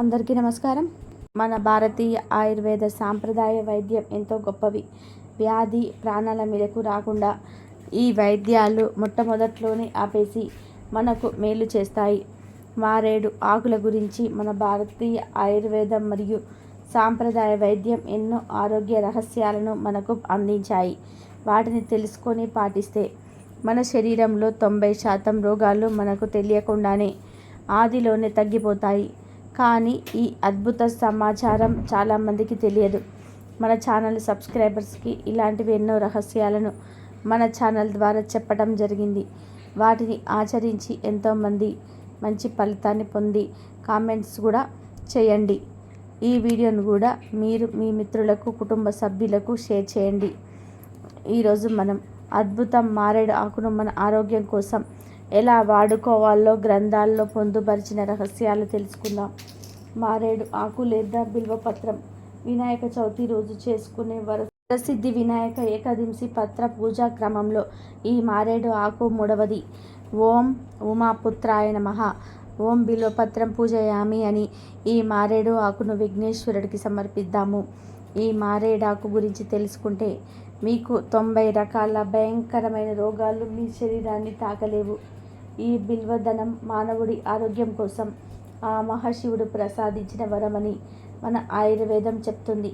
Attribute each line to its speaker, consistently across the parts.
Speaker 1: అందరికీ నమస్కారం. మన భారతీయ ఆయుర్వేద సాంప్రదాయ వైద్యం ఎంతో గొప్పవి. వ్యాధి ప్రాణాల మీదకు రాకుండా ఈ వైద్యాలు మొట్టమొదట్లోనే ఆపేసి మనకు మేలు చేస్తాయి. మారేడు ఆకుల గురించి మన భారతీయ ఆయుర్వేదం మరియు సాంప్రదాయ వైద్యం ఎన్నో ఆరోగ్య రహస్యాలను మనకు అందించాయి. వాటిని తెలుసుకొని పాటిస్తే మన శరీరంలో తొంభై శాతం రోగాలు మనకు తెలియకుండానే ఆదిలోనే తగ్గిపోతాయి. కానీ ఈ అద్భుత సమాచారం చాలామందికి తెలియదు. మన ఛానల్ సబ్స్క్రైబర్స్కి ఇలాంటివి ఎన్నో రహస్యాలను మన ఛానల్ ద్వారా చెప్పడం జరిగింది. వాటిని ఆచరించి ఎంతోమంది మంచి ఫలితాన్ని పొంది కామెంట్స్ కూడా చేయండి. ఈ వీడియోను కూడా మీరు మీ మిత్రులకు కుటుంబ సభ్యులకు షేర్ చేయండి. ఈరోజు మనం అద్భుతం మారేడు ఆకును మన ఆరోగ్యం కోసం ఎలా వాడుకోవాలో గ్రంథాల్లో పొందుపరిచిన రహస్యాలు తెలుసుకుందాం. మారేడు ఆకు లేదా బిల్వపత్రం వినాయక చవితి రోజు చేసుకునే వర ప్రసిద్ధి వినాయక ఏకదింసి పత్ర పూజా క్రమంలో ఈ మారేడు ఆకు మూడవది. ఓం ఉమాపుత్రాయ నమ. ఓం బిల్వపత్రం పూజయామి అని ఈ మారేడు ఆకును విఘ్నేశ్వరుడికి సమర్పిద్దాము. ఈ మారేడాకు గురించి తెలుసుకుంటే మీకు తొంభై రకాల భయంకరమైన రోగాలు మీ శరీరాన్ని తాకలేవు. ఈ బిల్వధనం మానవుడి ఆరోగ్యం కోసం ఆ మహాశివుడు ప్రసాదించిన వరమని మన ఆయుర్వేదం చెప్తుంది.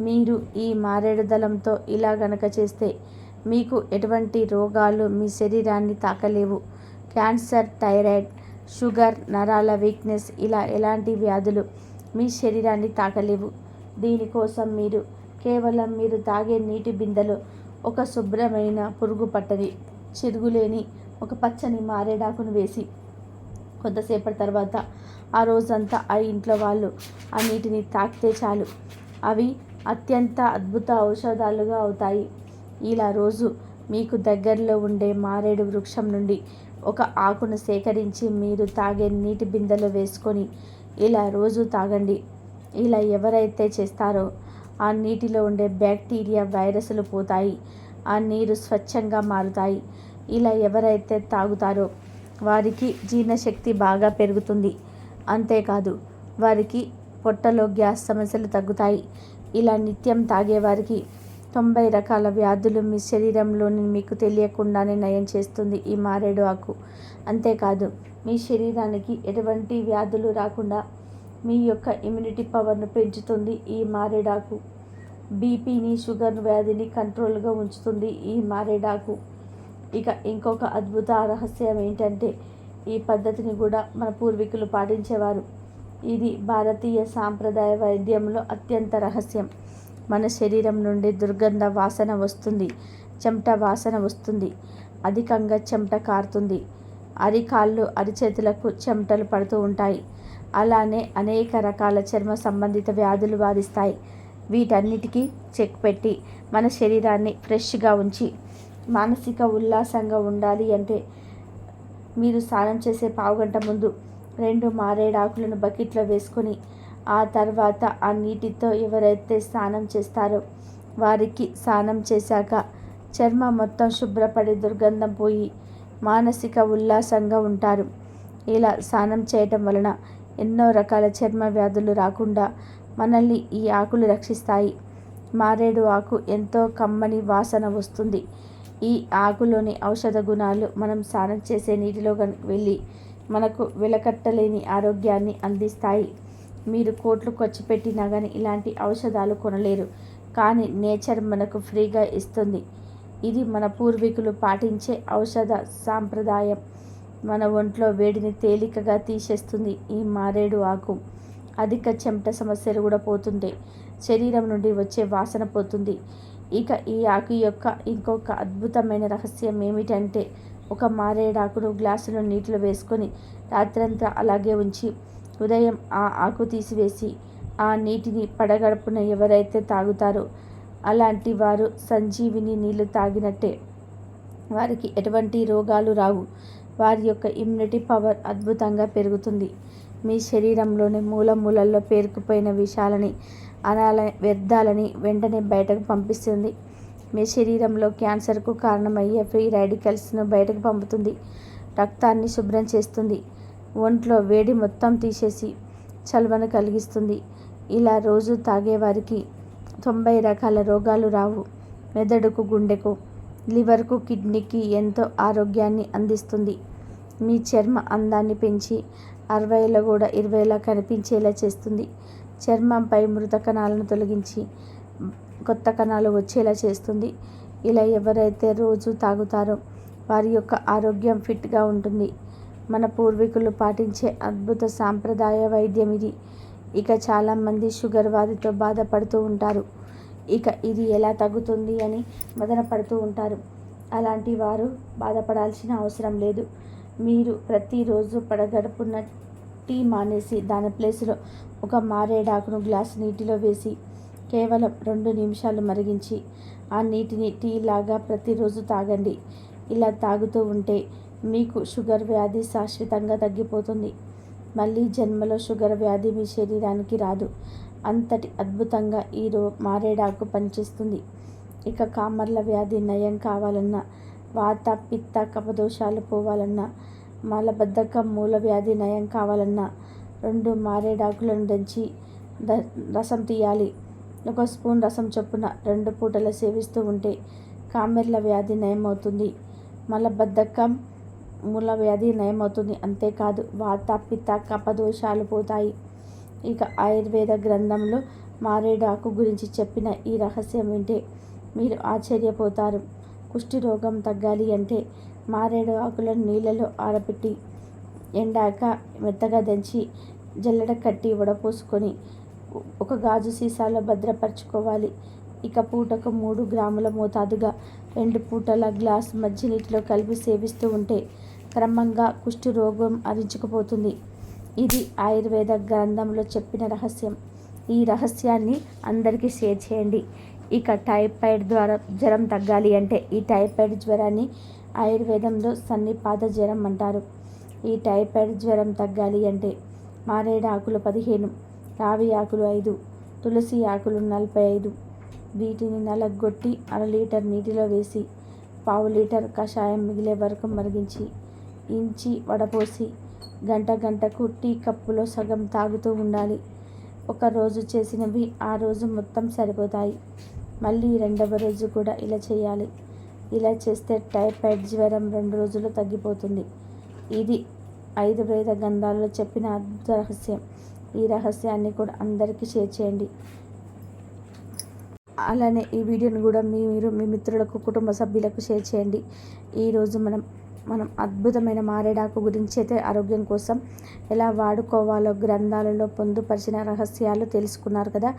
Speaker 1: మీరు ఈ మారేడు దళంతో ఇలా గనక చేస్తే మీకు ఎటువంటి రోగాలు మీ శరీరాన్ని తాకలేవు. క్యాన్సర్ థైరాయిడ్ షుగర్ నరాల వీక్నెస్ ఇలా ఎలాంటి వ్యాధులు మీ శరీరాన్ని తాకలేవు. దీనికోసం మీరు కేవలం మీరు తాగే నీటి బిందెలో ఒక శుభ్రమైన పురుగు పట్టది. చిరుగులేని ఒక పచ్చని మారేడాకును వేసి కొంతసేపటి తర్వాత ఆ రోజంతా ఆ ఇంట్లో వాళ్ళు ఆ నీటిని తాకితే చాలు. అవి అత్యంత అద్భుత ఔషధాలుగా అవుతాయి. ఇలా రోజు మీకు దగ్గరలో ఉండే మారేడు వృక్షం నుండి ఒక ఆకును సేకరించి మీరు తాగే నీటి బిందెలో వేసుకొని ఇలా రోజు తాగండి. ఇలా ఎవరైతే చేస్తారో ఆ నీటిలో ఉండే బ్యాక్టీరియా వైరస్లు పోతాయి. ఆ నీరు స్వచ్ఛంగా మారుతాయి. ఇలా ఎవరైతే తాగుతారో వారికి జీర్ణశక్తి బాగా పెరుగుతుంది. అంతేకాదు వారికి పొట్టలో గ్యాస్ సమస్యలు తగ్గుతాయి. ఇలా నిత్యం తాగేవారికి తొంభై రకాల వ్యాధులు మీ శరీరంలోని మీకు తెలియకుండానే నయం చేస్తుంది ఈ మారేడు ఆకు. అంతేకాదు మీ శరీరానికి ఎటువంటి వ్యాధులు రాకుండా మీ యొక్క ఇమ్యూనిటీ పవర్ను పెంచుతుంది ఈ మారేడాకు బీపీని షుగర్ వ్యాధిని కంట్రోల్గా ఉంచుతుంది ఈ మారేడాకు ఇక ఇంకొక అద్భుత రహస్యం ఏంటంటే ఈ పద్ధతిని కూడా మన పూర్వీకులు పాటించేవారు. ఇది భారతీయ సాంప్రదాయ వైద్యంలో అత్యంత రహస్యం. మన శరీరం నుండి దుర్గంధ వాసన వస్తుంది చెమట వాసన వస్తుంది అధికంగా చెమట కారుతుంది. అరికాళ్ళు అరిచేతులకు చెమటలు పడుతూ ఉంటాయి. అలానే అనేక రకాల చర్మ సంబంధిత వ్యాధులు బాధిస్తాయి. వీటన్నిటికీ చెక్ పెట్టి మన శరీరాన్ని ఫ్రెష్గా ఉంచి మానసిక ఉల్లాసంగా ఉండాలి అంటే మీరు స్నానం చేసే పావుగంట ముందు రెండు మారేడాకులను బకెట్లో వేసుకొని ఆ తర్వాత ఆ నీటితో ఎవరైతే స్నానం చేస్తారో వారికి స్నానం చేశాక చర్మం మొత్తం శుభ్రపడి దుర్గంధం పోయి మానసిక ఉల్లాసంగా ఉంటారు. ఇలా స్నానం చేయటం వలన ఎన్నో రకాల చర్మ వ్యాధులు రాకుండా మనల్ని ఈ ఆకులు రక్షిస్తాయి. మారేడు ఆకు ఎంతో కమ్మని వాసన వస్తుంది. ఈ ఆకులోని ఔషధ గుణాలు మనం స్నానం చేసే నీటిలో వెళ్ళి మనకు వెలకట్టలేని ఆరోగ్యాన్ని అందిస్తాయి. మీరు కోట్లు ఖర్చు పెట్టినా కానీ ఇలాంటి ఔషధాలు కొనలేరు. కానీ నేచర్ మనకు ఫ్రీగా ఇస్తుంది. ఇది మన పూర్వీకులు పాటించే ఔషధ సాంప్రదాయం. మన ఒంట్లో వేడిని తేలికగా తీసేస్తుంది ఈ మారేడు ఆకు. అధిక చెమట సమస్యలు కూడా పోతుంటాయి. శరీరం నుండి వచ్చే వాసన పోతుంది. ఇక ఈ ఆకు యొక్క ఇంకొక అద్భుతమైన రహస్యం ఏమిటంటే ఒక మారేడాకును గ్లాసులో నీటిలో వేసుకొని రాత్రంతా అలాగే ఉంచి ఉదయం ఆ ఆకు తీసివేసి ఆ నీటిని పడగడుపున ఎవరైతే తాగుతారో అలాంటి వారు సంజీవిని నీళ్ళు తాగినట్టే. వారికి ఎటువంటి రోగాలు రావు. వారి యొక్క ఇమ్యూనిటీ పవర్ అద్భుతంగా పెరుగుతుంది. మీ శరీరంలోని మూల మూలల్లో పేరుకుపోయిన విషాలని అనాల వ్యర్థాలని వెంటనే బయటకు పంపిస్తుంది. మీ శరీరంలో క్యాన్సర్కు కారణమయ్యే ఫ్రీ రాడికల్స్ను బయటకు పంపుతుంది. రక్తాన్ని శుభ్రం చేస్తుంది. ఒంట్లో వేడి మొత్తం తీసేసి చలవను కలిగిస్తుంది. ఇలా రోజు తాగేవారికి తొంభై రకాల రోగాలు రావు. మెదడుకు గుండెకు లివర్కు కిడ్నీకి ఎంతో ఆరోగ్యాన్ని అందిస్తుంది. మీ చర్మ అందాన్ని పెంచి అరవైలో కూడా ఇరవైలా కనిపించేలా చేస్తుంది. చర్మంపై మృత కణాలను తొలగించి కొత్త కణాలు వచ్చేలా చేస్తుంది. ఇలా ఎవరైతే రోజు తాగుతారో వారి యొక్క ఆరోగ్యం ఫిట్గా ఉంటుంది. మన పూర్వీకులు పాటించే అద్భుత సాంప్రదాయ వైద్యం ఇది. ఇక చాలామంది షుగర్ వ్యాధితో బాధపడుతూ ఉంటారు. ఇక ఇది ఎలా తగ్గుతుంది అని మదన పడుతూ ఉంటారు. అలాంటి వారు బాధపడాల్సిన అవసరం లేదు. మీరు ప్రతిరోజు పడగడుపున టీ మానేసి దాని ప్లేస్లో ఒక మారేడాకును గ్లాస్ నీటిలో వేసి కేవలం రెండు నిమిషాలు మరిగించి ఆ నీటిని టీ లాగా ప్రతిరోజు తాగండి. ఇలా తాగుతూ ఉంటే మీకు షుగర్ వ్యాధి శాశ్వతంగా తగ్గిపోతుంది. మళ్ళీ జన్మలో షుగర్ వ్యాధి మీ శరీరానికి రాదు. అంతటి అద్భుతంగా ఈ రో మారేడాకు పనిచేస్తుంది. ఇక కామర్ల వ్యాధి నయం కావాలన్నా వాత పిత్త కపదోషాలు పోవాలన్నా మలబద్ధకం మూల వ్యాధి నయం కావాలన్నా రెండు మారేడాకులను దంచి ద రసం తీయాలి. ఒక స్పూన్ రసం చొప్పున రెండు పూటలు సేవిస్తూ ఉంటే కామెర్ల వ్యాధి నయమవుతుంది. మలబద్ధకం మూల వ్యాధి నయమవుతుంది. అంతేకాదు వాత పిత్త కపదోషాలు పోతాయి. ఇక ఆయుర్వేద గ్రంథంలో మారేడాకు గురించి చెప్పిన ఈ రహస్యం వింటే మీరు ఆశ్చర్యపోతారు. కుష్టి రోగం తగ్గాలి అంటే మారేడు ఆకులను నీళ్ళలో ఆరబెట్టి ఎండాక మెత్తగా దంచి జల్లెడ కట్టి వడపోసుకొని ఒక గాజు సీసాలో భద్రపరచుకోవాలి. ఇక పూటకు మూడు గ్రాముల మోతాదుగా రెండు పూటల గ్లాస్ మంచినీటిలో కలిపి సేవిస్తూ ఉంటే క్రమంగా కుష్టి రోగం అరించుకుపోతుంది. ఇది ఆయుర్వేద గ్రంథంలో చెప్పిన రహస్యం. ఈ రహస్యాన్ని అందరికీ షేర్ చేయండి. ఇక టైఫాయిడ్ ద్వారా జ్వరం తగ్గాలి అంటే ఈ టైఫాయిడ్ జ్వరాన్ని ఆయుర్వేదంలో సన్నిపాత జ్వరం అంటారు. ఈ టైఫాయిడ్ జ్వరం తగ్గాలి అంటే మారేడు ఆకులు పదిహేను రావి ఆకులు ఐదు తులసి ఆకులు నలభై ఐదు. వీటిని నలగొట్టి అర లీటర్ నీటిలో వేసి పావు లీటర్ కషాయం మిగిలే వరకు మరిగించి ఇంచి వడపోసి గంట గంటకు టీ కప్పులో సగం తాగుతూ ఉండాలి. ఒక రోజు చేసినవి ఆ రోజు మొత్తం సరిపోతాయి. మళ్ళీ రెండవ రోజు కూడా ఇలా చేయాలి. ఇలా చేస్తే టైఫాయిడ్ జ్వరం రెండు రోజులు తగ్గిపోతుంది. ఇది ఐదు వేద గంధాల్లో చెప్పిన అద్భుత రహస్యం. ఈ రహస్యాన్ని కూడా అందరికీ షేర్ చేయండి. అలానే ఈ వీడియోని కూడా మీరు మీ మిత్రులకు కుటుంబ సభ్యులకు షేర్ చేయండి. ఈరోజు మనం మనం అద్భుతమైన మారేడాకు గురించి అయితే ఆరోగ్యం కోసం ఎలా వాడుకోవాలో గ్రంథాలలో పొందుపరిచిన రహస్యాలు తెలుసుకున్నారు కదా?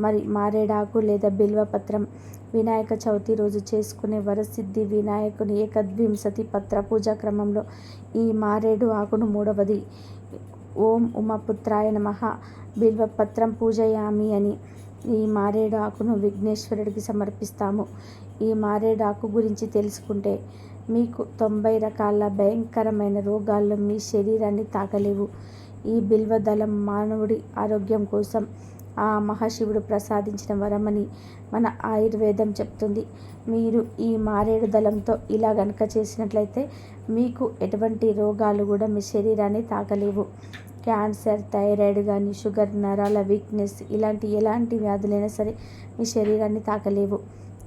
Speaker 1: మరి మారేడాకు లేదా బిల్వపత్రం వినాయక చవితి రోజు చేసుకునే వరసిద్ధి వినాయకుని ఏకద్వింశతి పత్ర పూజా క్రమంలో ఈ మారేడు ఆకును మూడవది. ఓం ఉమాపుత్రాయ నమ. బిల్వపత్రం పూజయామి అని ఈ మారేడు ఆకును విఘ్నేశ్వరుడికి సమర్పిస్తాము. ఈ మారేడు ఆకు గురించి తెలుసుకుంటే మీకు తొంభై రకాల భయంకరమైన రోగాల్లో మీ శరీరాన్ని తాకలేవు. ఈ బిల్వదళం మానవుడి ఆరోగ్యం కోసం ఆ మహాశివుడు ప్రసాదించిన వరమని మన ఆయుర్వేదం చెప్తుంది. మీరు ఈ మారేడు దళంతో ఇలా గనక చేసినట్లయితే మీకు ఎటువంటి రోగాలు కూడా మీ శరీరాన్ని తాకలేవు. క్యాన్సర్ థైరాయిడ్ కానీ షుగర్ నరాల వీక్నెస్ ఇలాంటి ఎలాంటి వ్యాధులైనా సరే మీ శరీరాన్ని తాకలేవు.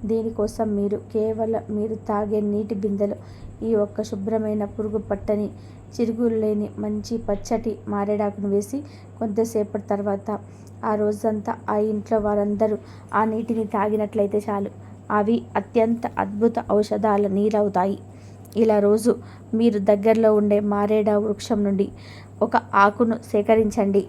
Speaker 1: దీనికోసం మీరు కేవలం మీరు తాగే నీటి బిందెలో ఈ ఒక్క శుభ్రమైన పురుగు పట్టని చిరుగులు లేని మంచి పచ్చటి మారేడాకును వేసి కొంతసేపటి తర్వాత ఆ రోజంతా ఆ ఇంట్లో వారందరూ ఆ నీటిని తాగినట్లయితే చాలు. అవి అత్యంత అద్భుత ఔషధాల నీరవుతాయి. ఇలా రోజు మీరు దగ్గరలో ఉండే మారేడా వృక్షం నుండి ఒక ఆకును సేకరించండి.